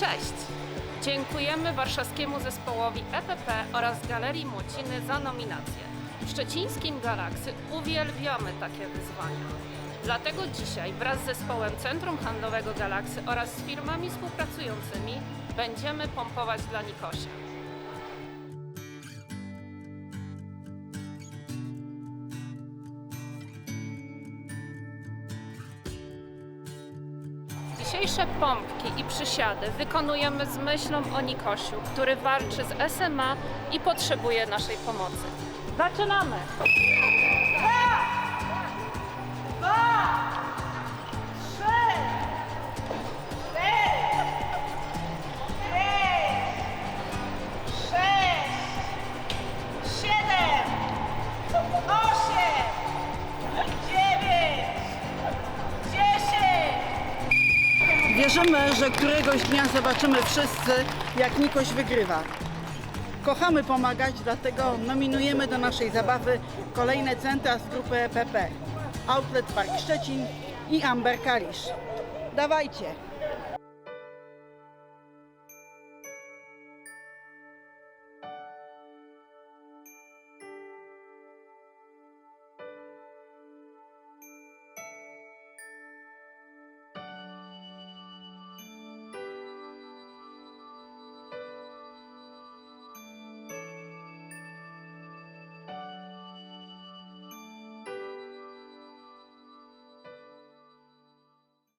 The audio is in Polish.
Cześć! Dziękujemy warszawskiemu zespołowi EPP oraz Galerii Młociny za nominację. W szczecińskim Galaksy uwielbiamy takie wyzwania. Dlatego dzisiaj wraz z zespołem Centrum Handlowego Galaksy oraz z firmami współpracującymi będziemy pompować dla Nikosia. Dzisiejsze pompki i przysiady wykonujemy z myślą o Nikosiu, który walczy z SMA i potrzebuje naszej pomocy. Zaczynamy! sześć, Wierzymy, że któregoś dnia zobaczymy wszyscy, jak Nikoś wygrywa. Kochamy pomagać, dlatego nominujemy do naszej zabawy kolejne centra z grupy EPP. Outlet Park Szczecin i Amber Kalisz. Dawajcie!